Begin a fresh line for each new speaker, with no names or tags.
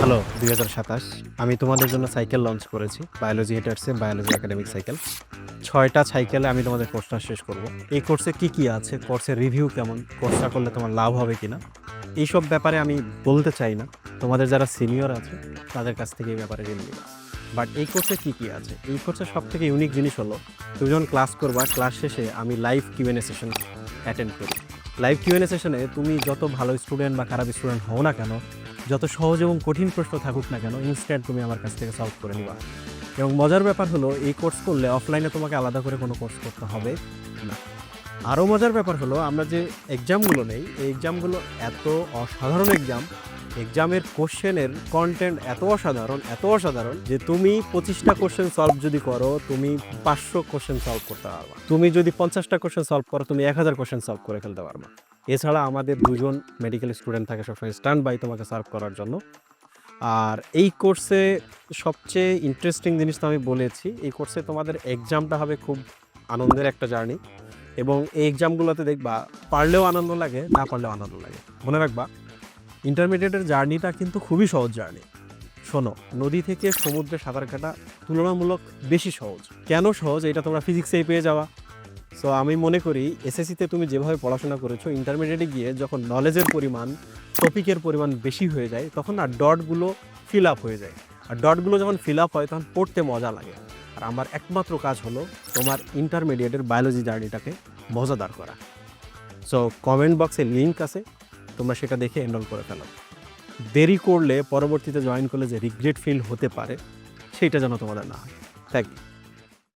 Hello দুই হাজার সাতাশ। আমি তোমাদের জন্য সাইকেল লঞ্চ করেছি বায়োলজি হেটার্সে বায়োলজি একাডেমিক সাইকেল ছয়টা সাইকেলে আমি তোমাদের কোর্সটা শেষ করব। এই কোর্সে কি কি আছে? কোর্সের রিভিউ কেমন? কোর্সটা করলে তোমার লাভ হবে কিনা? এইসব ব্যাপারে আমি বলতে চাই না। তোমাদের যারা সিনিয়র আছে, তাদের কাছ থেকে এই ব্যাপারে জেনে নিবা বাট এই কোর্সে কী কী আছে? এই কোর্সে সব থেকে ইউনিক জিনিস হলো, দুজন ক্লাস করবা ক্লাস শেষে আমি লাইভ কিউএনএ সেশন অ্যাটেন্ড করি। লাইভ কিউএনএ সেশনে তুমি যত ভালো স্টুডেন্ট বা খারাপ স্টুডেন্ট হও না কেন, যত সহজ এবং কঠিন প্রশ্ন থাকুক না কেন ইনস্ট্যান্ট তুমি আমার কাছ থেকে সলভ করে নিবা। এবং মজার ব্যাপার হলো, এই কোর্স করলে অফলাইনে তোমাকে আলাদা করে কোনো কোর্স করতে হবে না। আরও মজার ব্যাপার হলো, আমরা যে এক্সামগুলো নেই, এই এক্সামগুলো এত অসাধারণ এক্সাম এক্সামের কোশ্চেনের কন্টেন্ট এত অসাধারণ এত অসাধারণ যে তুমি পঁচিশটা কোশ্চেন সলভ যদি করো, তুমি পাঁচশো কোশ্চেন সলভ করতে পারবা। তুমি যদি পঞ্চাশটা কোশ্চেন সলভ করো, তুমি এক হাজার কোশ্চেন সলভ করে ফেলতে পারবা। এছাড়া আমাদের দুজন মেডিকেল স্টুডেন্ট থাকে সবসময় স্ট্যান্ড বাই তোমাকে সার্ভ করার জন্য। আর এই কোর্সে সবচেয়ে ইন্টারেস্টিং জিনিস তো আমি বলেছি, এই কোর্সে তোমাদের এক্সামটা হবে খুব আনন্দের একটা জার্নি এবং এই এক্সামগুলোতে দেখবা, পারলেও আনন্দ লাগে, না পারলেও আনন্দ লাগে। মনে রাখবা ইন্টারমিডিয়েটের জার্নিটা কিন্তু খুবই সহজ জার্নি। শোনো, নদী থেকে সমুদ্রে সাঁতার কাটা তুলনামূলক বেশি সহজ। কেন সহজ? এটা তোমরা ফিজিক্সেই পেয়ে যাওয়া সো আমি মনে করি এসএসসিতে তুমি যেভাবে পড়াশোনা করেছ ইন্টারমিডিয়েটে গিয়ে যখন নলেজের পরিমাণ টপিকের পরিমাণ বেশি হয়ে যায়, তখন আর ডটগুলো ফিল আপ হয়ে যায়। আর ডটগুলো যখন ফিল আপ হয়, তখন পড়তে মজা লাগে। আর আমার একমাত্র কাজ হলো তোমার ইন্টারমিডিয়েটের বায়োলজি জার্নিটাকে মজাদার করা। সো কমেন্ট বক্সে লিঙ্ক আছে। তোমরা সেটা দেখে এনরোল করে ফেলো। দেরি করলে পরবর্তীতে জয়েন করলে যে রিগ্রেট ফিল হতে পারে, সেইটা যেন তোমাদের না হয়। Thank you